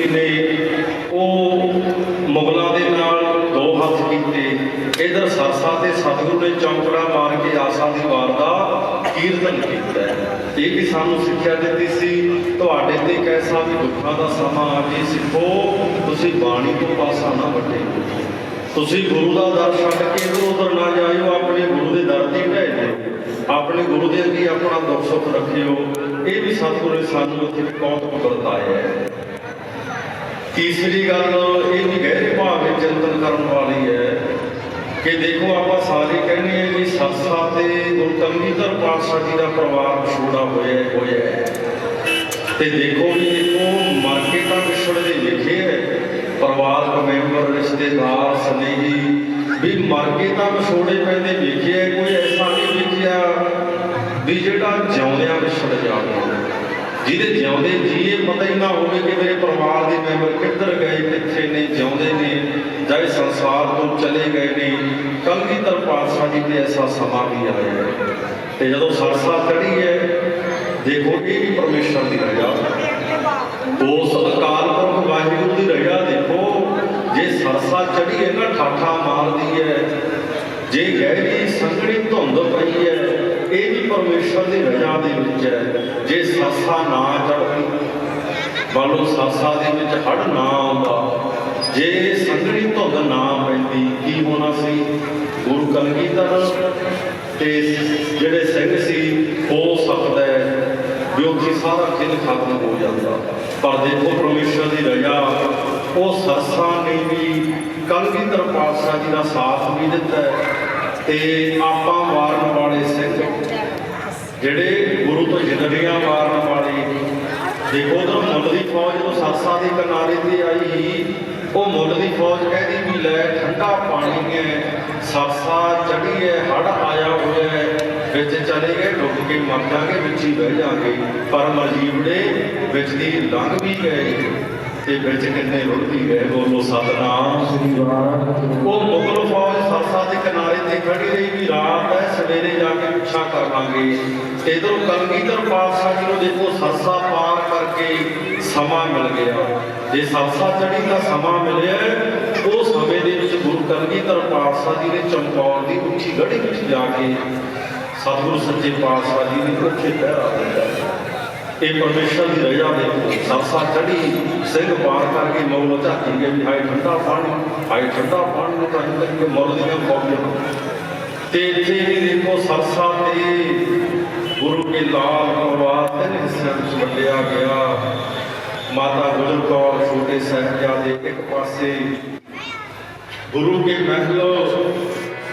ਜੀ ਨੇ ਉਹ ਮੁਗਲਾਂ ਦੇ ਨਾਲ ਦੋ ਹੱਥ ਕੀਤੇ। ਇਧਰ ਸਰਸਾ ਤੇ ਸਤਿਗੁਰੂ ਨੇ ਚੌਂਕੜਾ ਮਾਰ ਕੇ ਆਸਾ ਦੀ ਵਾਰ ਦਾ ਕੀਰਤਨ ਕੀਤਾ। ਇਹ ਵੀ ਸਾਨੂੰ ਸਿੱਖਿਆ ਦਿੱਤੀ ਸੀ। ਤੁਹਾਡੇ ਤੇ ਕੈਸਾ ਵੀ ਦੁੱਖਾਂ ਦਾ ਸਮਾਂ ਆ ਜੇ ਸਿੱਖੋ, ਤੁਸੀਂ ਬਾਣੀ ਤੋਂ ਪਾਸਾ ਨਾ ਵੱਟੇ। ਤੁਸੀਂ ਗੁਰੂ ਦਾ ਦਰ ਛੱਡ ਕੇ ਇਧਰ ਉਧਰ ਨਾ ਜਾਇਓ, ਆਪਣੇ ਗੁਰੂ ਦੇ ਦਰ ਤੇ ਢਹਿ ਜਾਓ ਆਪਣੇ ਗੁਰੂ ਦੇ ਅੱਗੇ ਆਪਣਾ ਦੁੱਖ ਸੁੱਖ ਰੱਖਿਓ। ਇਹ ਵੀ ਸਤਿਗੁਰੂ ਨੇ ਸਾਨੂੰ ਇੱਥੇ ਬਹੁਤ ਵਰਤਾਇਆ ਹੈ। ਤੀਸਰੀ ਗੱਲ, ਇਹ ਵੀ ਗਹਿਰੇ ਭਾਵ ਵਿੱਚ ਚਿੰਤਨ ਕਰਨ ਵਾਲੀ ਹੈ ਕਿ ਦੇਖੋ, ਆਪਾਂ ਸਾਰੇ ਕਹਿੰਦੇ ਹਾਂ ਵੀ ਸਰਸਾ ਤੇ ਗੁਰਤੰਗੀਧਰ ਪਾਤਸ਼ਾਹ ਜੀ ਦਾ ਪਰਿਵਾਰ ਵਿਛੋੜਾ ਹੋਇਆ ਹੋਇਆ ਹੈ। ਤੇ ਦੇਖੋ ਵੀ ਦੇਖੋ ਮਰ ਕੇ ਤਾਂ ਵਿਛੜਦੇ ਲਿਖੇ ਹੈ, ਪਰਿਵਾਰਕ ਮੈਂਬਰ, ਰਿਸ਼ਤੇਦਾਰ, ਸਨੇਹੀ, ਵੀ ਮਰ ਕੇ ਤਾਂ ਵਿਛੋੜੇ ਪੈਂਦੇ ਲਿਖੇ ਹੈ, ਕੋਈ ਐਸਾ ਨਹੀਂ ਵੇਖਿਆ ਵੀ ਜਿਹੜਾ ਜਿਉਂਦਿਆਂ ਜਿਹਦੇ ਜਿਉਂਦੇ ਜੀਏ ਪਤਾ ਹੀ ਨਾ ਹੋਵੇ ਕਿ ਮੇਰੇ ਪਰਿਵਾਰ ਦੇ ਮੈਂਬਰ ਕਿੱਧਰ ਗਏ, ਕਿੱਥੇ ਨੇ ਜਿਉਂਦੇ ਨੇ, ਜਾਂ ਇਸ ਸੰਸਾਰ ਤੋਂ ਚਲੇ ਗਏ ਨੇ। ਕਲਗੀਧਰ ਪਾਤਸ਼ਾਹ ਜੀ ਦੇ ਐਸਾ ਸਮਾਂ ਵੀ ਆਇਆ ਹੈ। ਤੇ ਜਦੋਂ ਸਰਸਾ ਚੜੀ ਹੈ, ਦੇਖੋ ਇਹ ਵੀ ਪਰਮੇਸ਼ਰ ਦੀ ਰਜਾ ਉਸ ਅਕਾਲ ਪੁਰਖ ਵਾਹਿਗੁਰੂ ਦੀ ਰਜਾ ਦੇਖੋ। ਜੇ ਸਰਸਾ ਚੜੀ ਹੈ ਨਾ, ਠਾਠਾ ਮਾਰਦੀ ਹੈ। ਜੇ ਗਹਿਰੀ ਸੰਘਣੀ ਧੁੰਦ ਪਈ ਹੈ ਇਹ ਵੀ ਪਰਮੇਸ਼ਰ ਦੀ ਰਜਾ ਦੇ ਵਿੱਚ ਹੈ। ਜੇ ਸਾਸਾ ਨਾ ਚੜਦੀ ਬਾਲੋ ਸਾਸਾ ਦੇ ਵਿੱਚ ਹੜ ਨਾ ਆਉਂਦਾ, ਜੇ ਸੰਘਣੀ ਧੁੰਦ ਨਾ ਪੈਂਦੀ, ਕੀ ਹੋਣਾ ਸੀ? ਗੁਰੂ ਕਲਗੀਧਰ ਤੇ ਜਿਹੜੇ ਸਿੰਘ ਸੀ, ਹੋ ਸਕਦਾ ਹੈ ਵੀ ਉੱਥੇ ਸਾਰਾ ਖਿਲ ਖਤਮ ਹੋ ਜਾਂਦਾ। ਪਰ ਦੇਖੋ ਪਰਮੇਸ਼ਰ ਦੀ ਰਜਾ, ਉਹ ਸਰਸਾ ਨੇ ਵੀ ਕਲਗੀਧਰ ਪਾਤਸ਼ਾਹ ਜੀ ਦਾ ਸਾਥ ਵੀ ਦਿੱਤਾ ਤੇ ਆਪਾਂ ਮਾਰਨ ਵਾਲੇ ਸਿੰਘ ਜਿਹੜੇ ਗੁਰੂ ਤੋਂ ਜਿੰਦੜੀਆਂ ਮਾਰਨ ਵਾਲੇ ਦੇਖੋ ਉਧਰ ਮੁੱਲ ਦੀ ਫੌਜ ਜਦੋਂ ਸਰਸਾ ਦੇ ਕਿਨਾਰੇ ਤੇ ਆਈ ਉਹ ਮੁੱਲ ਦੀ ਫੌਜ ਕਹਿੰਦੀ ਵੀ ਲੈ ਠੰਡਾ ਪਾਣੀ ਹੈ ਸਰਸਾ ਚੜੀ ਹੈ ਹੜ ਆਇਆ ਹੋਇਆ ਹੈ, ਵਿੱਚ ਚਲੇ ਗਏ, ਡੁੱਬ ਕੇ ਮਰ ਜਾਗੇ, ਵਿੱਚ ਹੀ ਬਹਿ ਜਾਗੇ, ਪਰ ਮਜੀਬੜੇ ਵਿੱਚ ਦੀ ਲੰਘ ਵੀ ਗਏ। ਤੇ ਵਿੱਚ ਕਿੰਨੇ ਰੁੜ ਗਏ ਬੋਲੋ ਸਤਨਾਮ। ਸ੍ਰੀ ਵਾਹਿਗੁਰੂ ਉਹ ਮੁਗਲ ਫੌਜ ਸਰਸਾ ਦੇ ਕਿਨਾਰੇ ਤੇ ਖੜੀ ਰਹੀ ਵੀ ਰਾਤ ਹੈ, ਸਵੇਰੇ ਜਾ ਕੇ ਪਿੱਛਾ ਕਰ ਲਾਂਗੇ। ਇਧਰੋਂ ਕਲਗੀਧਰ ਪਾਤਸ਼ਾਹ ਜੀ ਨੂੰ ਦੇਖੋ, ਸਰਸਾ ਪਾਰ ਕਰਕੇ ਸਮਾਂ ਮਿਲ ਗਿਆ। ਜੇ ਸਰਸਾ ਚੜੀ ਦਾ ਸਮਾਂ ਮਿਲਿਆ ਉਹ ਸਮੇਂ ਦੇ ਵਿੱਚ ਗੁਰੂ ਕਲਗੀਧਰ ਪਾਤਸ਼ਾਹ ਜੀ ਨੇ ਚਮਕੌਰ ਦੀ ਉੱਚੀ ਗੜੀ ਵਿੱਚ ਜਾ ਕੇ ਸਤਿਗੁਰੂ ਸੱਚੇ ਪਾਤਸ਼ਾਹ ਜੀ ਨੇ ਉੱਥੇ ਪਹਿਰਾ ਦਿੱਤਾ। ਇਹ ਪਰਮੇਸ਼ਰ ਦੀ ਰਜਾ ਦੇ ਸਰਸਾ ਚੜੀ ਸਿੰਘ ਪਾਰ ਕਰਕੇ ਮੌਲ ਝਾਕੀ ਗਏ ਵੀ ਹਾਏ ਠੰਡਾ ਪਾਣੀ, ਹਾਏ ਠੰਡਾ ਪਾਣੀ ਨੂੰ ਤਾਂ ਤੱਕ ਕਿ ਮੌਲ ਦੀਆਂ ਫੌਜਾਂ ਤੇ ਇੱਥੇ ਵੀ ਦੇਖੋ ਸਰਸਾ ਤੇ ਗੁਰੂ ਕੇ ਲਾਲ ਪਰਿਵਾਰ ਤਿੰਨ ਹਿੱਸਿਆਂ ਵਿੱਚ ਵੰਡਿਆ ਗਿਆ। ਮਾਤਾ ਗੁਜਰ ਕੌਰ ਛੋਟੇ ਸਾਹਿਬਜ਼ਾਦੇ ਇੱਕ ਪਾਸੇ, ਗੁਰੂ ਕੇ ਮਹਿਲ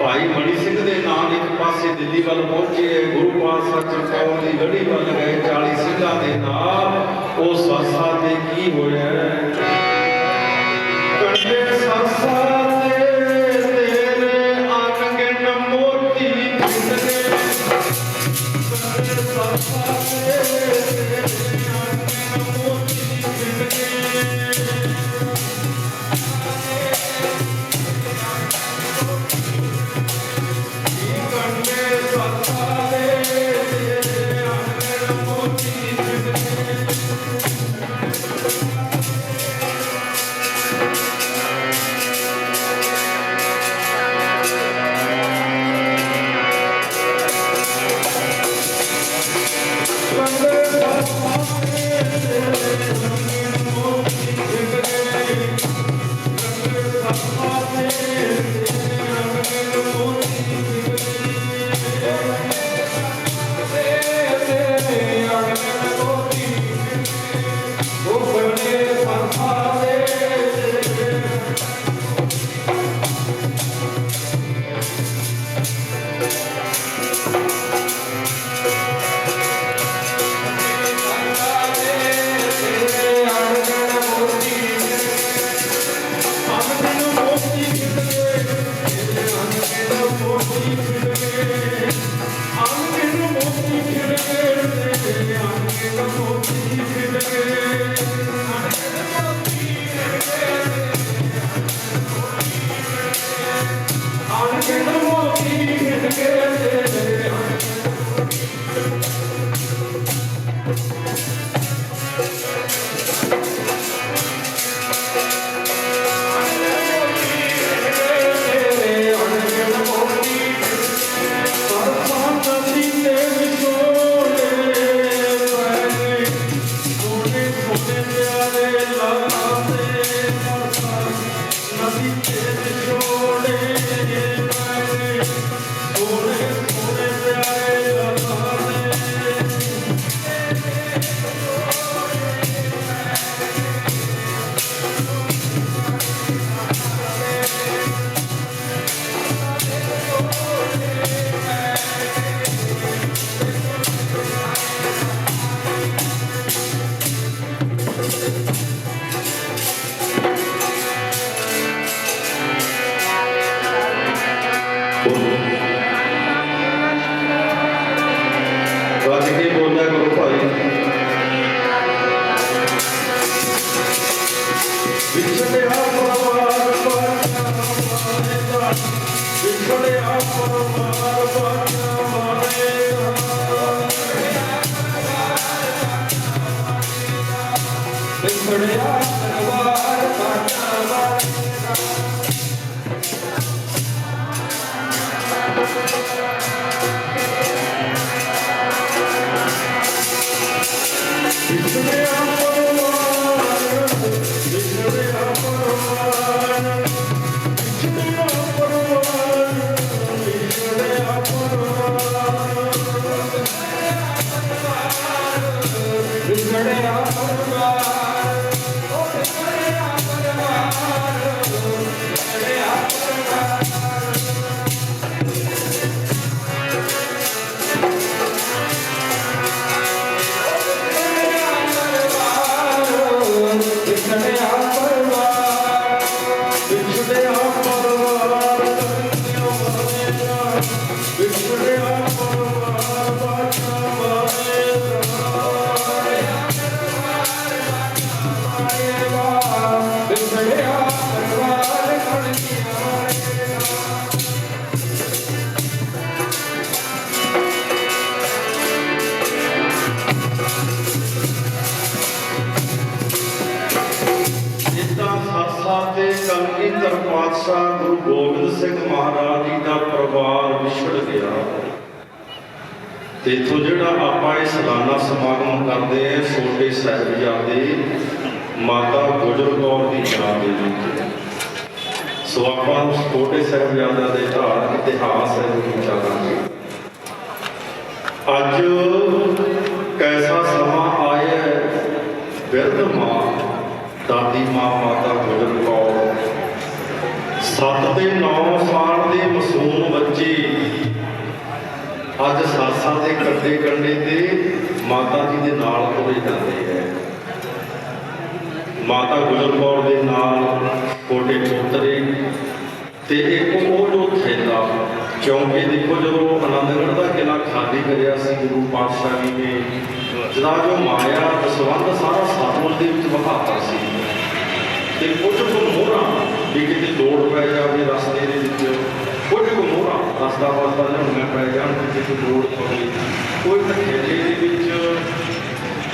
ਭਾਈ ਮਣੀ ਸਿੰਘ ਦੇ ਨਾਲ ਇੱਕ ਪਾਸੇ ਦਿੱਲੀ ਵੱਲ ਪਹੁੰਚੇ ਗੁਰੂ ਪਾਤਸ਼ਾਹ ਚਮਕੌਰ ਦੀ ਗੜੀ ਵੱਲ ਗਏ 40 ਸਿੰਘਾਂ ਦੇ ਨਾਲ ਉਹ ਸਰਸਾ ਤੇ ਕੀ ਹੋਇਆ ਕੰਡੇ ਸਰਸਾ ਵਿਛੜਿਆ ਪਰਵਾਰ ਪਾਤਸ਼ਾਹ ਗੁਰੂ ਗੋਬਿੰਦ ਸਿੰਘ ਮਹਾਰਾਜ ਜੀ ਦਾ ਪਰਿਵਾਰ ਵਿਛੜ ਗਿਆ। ਤੇ ਇੱਥੋਂ ਜਿਹੜਾ ਆਪਾਂ ਇਹ ਸਾਲਾਨਾ ਸਮਾਗਮ ਕਰਦੇ ਆ ਛੋਟੇ ਸਾਹਿਬਜ਼ਾਦੇ ਮਾਤਾ ਗੁਜਰ ਕੌਰ ਦੀ ਯਾਦ ਦੇ ਵਿੱਚ। ਸੋ ਆਪਾਂ ਛੋਟੇ ਸਾਹਿਬਜ਼ਾਦਿਆਂ ਦੇ ਧਾਰਮਿਕ ਇਤਿਹਾਸ ਹੈ ਉਹ ਵਿਚਾਰਾਂਗੇ ਅੱਜ ਕੈਸਾ ਸਮਾਂ ਆਇਆ ਹੈ, ਬਿਰਧ ਮਾਂ ਦਾਦੀ ਮਾਂ 7 ਤੇ 9 ਸਾਲ ਦੇ ਮਾਸੂਮ ਬੱਚੇ। ਅੱਜ ਸਾਸਾਂ ਦੇ ਕੰਡੇ ਕੰਡੇ ਤੇ ਮਾਤਾ ਜੀ ਦੇ ਨਾਲ ਤੁਰੇ ਜਾਂਦੇ ਹੈ। ਮਾਤਾ ਗੁਜਰਕੌਰ ਦੇ ਨਾਲ ਕੋਟੇ ਪੁੱਤਰੇ ਤੇ ਇੱਕ ਉਹ ਜੋ ਥੈਲਾ ਕਿਉਂਕਿ ਦੇਖੋ ਜਦੋਂ ਅਨੰਦਗੜ੍ਹ ਦਾ ਕਿਲਾ ਖਾਲੀ ਕਰਿਆ ਸੀ, ਗੁਰੂ ਪਾਤਸ਼ਾਹ ਜੀ ਨੇ ਜਿਹੜਾ ਜੋ ਮਾਇਆ ਦਸਵੰਦ ਸਾਰਾ ਸਤਲੁਜ ਦੇ ਵਿੱਚ ਵਹਾਤਾ ਸੀ। ਤੇ ਕੁਝ ਕੁ ਮੋਹਰਾਂ ਵੀ ਕਿਤੇ ਲੋੜ ਪੈ ਜਾਵੇ ਰਸਤੇ ਦੇ ਵਿੱਚ ਕੁਝ ਕੁ ਮੋਹਰਾਂ ਰਸਤਾ ਵਸਦਾ ਲਿਆਉਣਾ ਪੈ ਜਾਣ ਕਿਤੇ ਕੋਈ ਲੋੜ ਪਵੇ। ਕੋਈ ਧੱਕੇਲੇ ਦੇ ਵਿੱਚ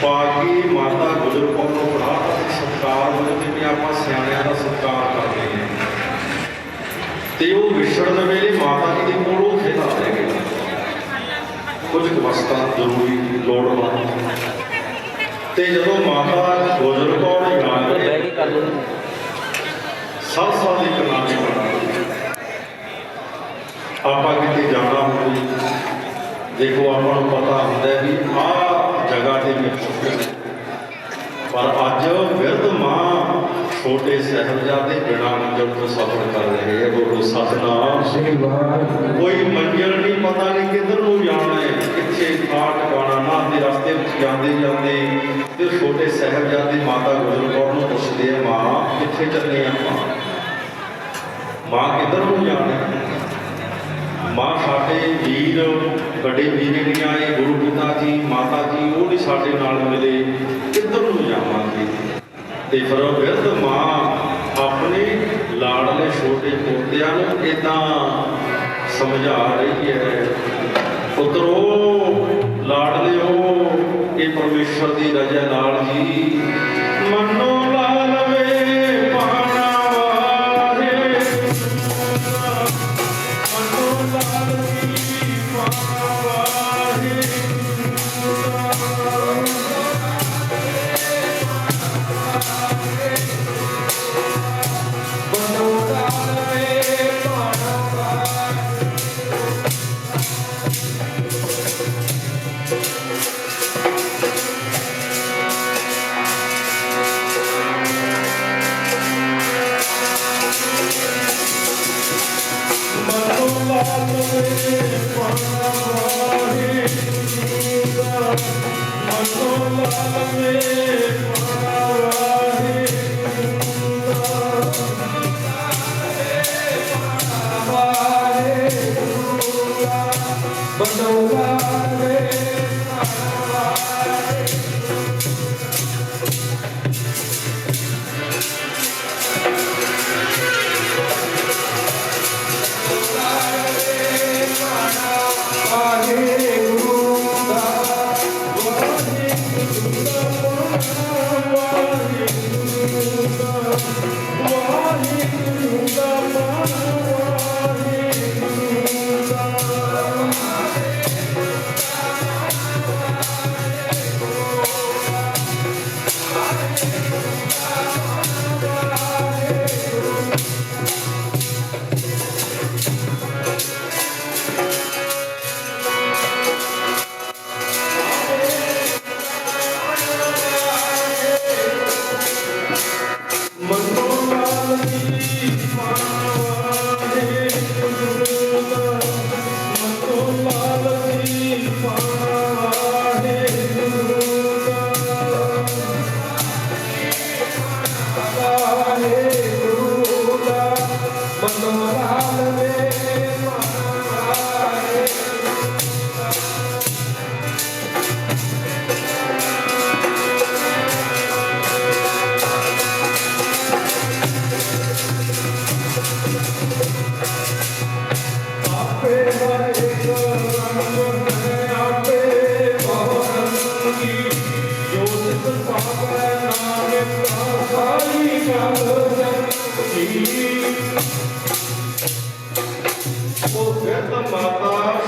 ਪਾ ਕੇ ਮਾਤਾ ਗੁਜਰ ਕੌਰ ਨੂੰ ਬੜਾ ਸਤਿਕਾਰ ਵਜੋਂ ਜਿਵੇਂ ਆਪਾਂ ਸਿਆਣਿਆਂ ਦਾ ਸਤਿਕਾਰ ਕਰਦੇ ਹਾਂ। ਤੇ ਉਹ ਵਿਛੜਨ ਵੇਲੇ ਮਾਤਾ ਜੀ ਦੇ ਕੋਲ ਉਹ ਖੇਡਾ ਰਹਿ ਗਿਆ ਕੁਝ ਕੁ ਵਸਤਾਂ ਜ਼ਰੂਰੀ ਲੋੜਵੰਦ ਤੇ ਜਦੋਂ ਮਾਤਾ ਗੁਜਰ ਕੌਰ ਯਾਦ ਬਹਿ ਦੀ ਕਲਾਣੀ ਬਣਾ ਆਪਾਂ ਕਿਤੇ ਜਾਣਾ ਹੋਵੇ ਦੇਖੋ ਆਪਾਂ ਨੂੰ ਪਤਾ ਹੁੰਦਾ ਵੀ ਆਹ ਜਗ੍ਹਾ ਤੇ ਵਿੱਚ ਪਰ ਅੱਜ ਵਿਰਧ ਮਾਂ ਛੋਟੇ ਸਾਹਿਬਜ਼ਾਦੇ ਬਿਨਾਂ ਮੰਜ਼ਲ ਤੋਂ ਸਫ਼ਰ ਕਰ ਰਹੇ ਹੈ ਗੁਰੂ ਸਤਨਾਮ ਸ੍ਰੀ ਵਾਹਿਗੁਰੂ ਕੋਈ ਮੰਜ਼ਿਲ ਨਹੀਂ ਪਤਾ ਨਹੀਂ ਕਿੱਧਰ ਨੂੰ ਜਾਣਾ ਹੈ ਕਿੱਥੇ ਥਾਂ ਟਿਕਾਣਾ ਨਾ ਦੇ ਰਸਤੇ ਵਿੱਚ ਜਾਂਦੇ ਜਾਂਦੇ ਤੇ ਛੋਟੇ ਸਾਹਿਬਜ਼ਾਦੇ ਮਾਤਾ ਗੁਜਰ ਕੌਰ ਨੂੰ ਪੁੱਛਦੇ ਆ, ਮਾਂ, ਕਿੱਥੇ ਚੱਲੇ ਆਪਾਂ? ਮਾਂ ਕਿੱਧਰ ਨੂੰ ਜਾਣਾ ਹੈ? ਮਾਂ ਸਾਡੇ ਵੀਰ, ਵੱਡੇ ਵੀਰੇ ਨਹੀਂ ਆਏ, ਗੁਰੂ ਪਿਤਾ ਜੀ, ਮਾਤਾ ਜੀ, ਉਹ ਨਹੀਂ ਸਾਡੇ ਨਾਲ ਮਿਲੇ। ਕਿੱਧਰ ਨੂੰ ਜਾਵਾਂਗੇ? ਤੇ ਫਿਰ ਉਹ ਬਿਰਧ ਮਾਂ ਆਪਣੇ ਲਾੜਲੇ ਛੋਟੇ ਪੋਤਿਆਂ ਨੂੰ ਇਦਾਂ ਸਮਝਾ ਰਹੀ ਹੈ। ਪੁੱਤਰੋ ਲਾੜਲਿਓ ਇਹ ਪਰਮੇਸ਼ਰ ਦੀ ਰਜ਼ਾ ਨਾਲ ਜੀ ਮੰਨੋ Thank you.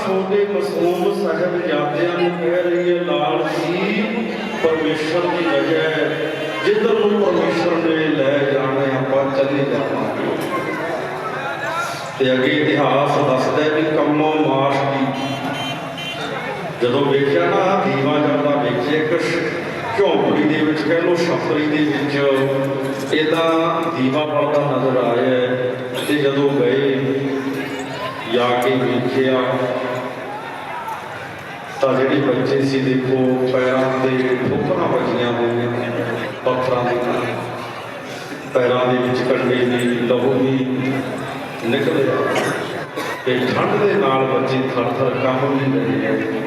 ਛੋਟੇ ਮਾਸੂਮ ਸਾਹਿਬਜ਼ਾਦਿਆਂ ਨੂੰ ਕਹਿ ਰਹੀ ਹੈ ਲਾਲ ਜੀ ਪਰਮੇਸ਼ਰ ਦੀ ਵਜ੍ਹਾ ਹੈ ਜਿੱਧਰ ਨੂੰ ਪਰਮੇਸ਼ਰ ਨੇ ਲੈ ਜਾਣਾ ਆਪਾਂ ਚੱਲੇ ਜਾਵਾਂਗੇ ਤੇ ਅੱਗੇ ਇਤਿਹਾਸ ਦੱਸਦਾ ਹੈ ਵੀ ਕੰਮੋ ਮਾਸ਼ ਦੀ ਜਦੋਂ ਵੇਖਿਆ ਨਾ, ਦੀਵਾ ਜਾਂਦਾ ਵੇਖਿਆ ਇੱਕ ਝੌਂਪੜੀ ਦੇ ਵਿੱਚ ਕਹਿ ਲੋ ਛਪਰੀ ਦੇ ਵਿੱਚ ਇਹਦਾ ਦੀਵਾ ਬਲਦਾ ਨਜ਼ਰ ਆਇਆ ਹੈ। ਤੇ ਜਦੋਂ ਗਏ, ਜਾ ਕੇ ਵੇਖਿਆ ਤਾਂ ਜਿਹੜੀ ਬੱਚੇ ਸੀ ਦੇਖੋ, ਪੈਰਾਂ ਤੇ ਠੋਕਰਾਂ ਵੱਜੀਆਂ ਹੋਈਆਂ ਪੱਥਰਾਂ ਦੇ ਪੈਰਾਂ ਦੇ ਵਿੱਚ ਕੰਡੇ ਦੀ ਲਹੂ ਵੀ ਨਿਕਲ ਰਿਹਾ ਤੇ ਠੰਡ ਦੇ ਨਾਲ ਬੱਚੇ ਥਰ ਥਰ ਕੰਬ ਵੀ ਰਹੇ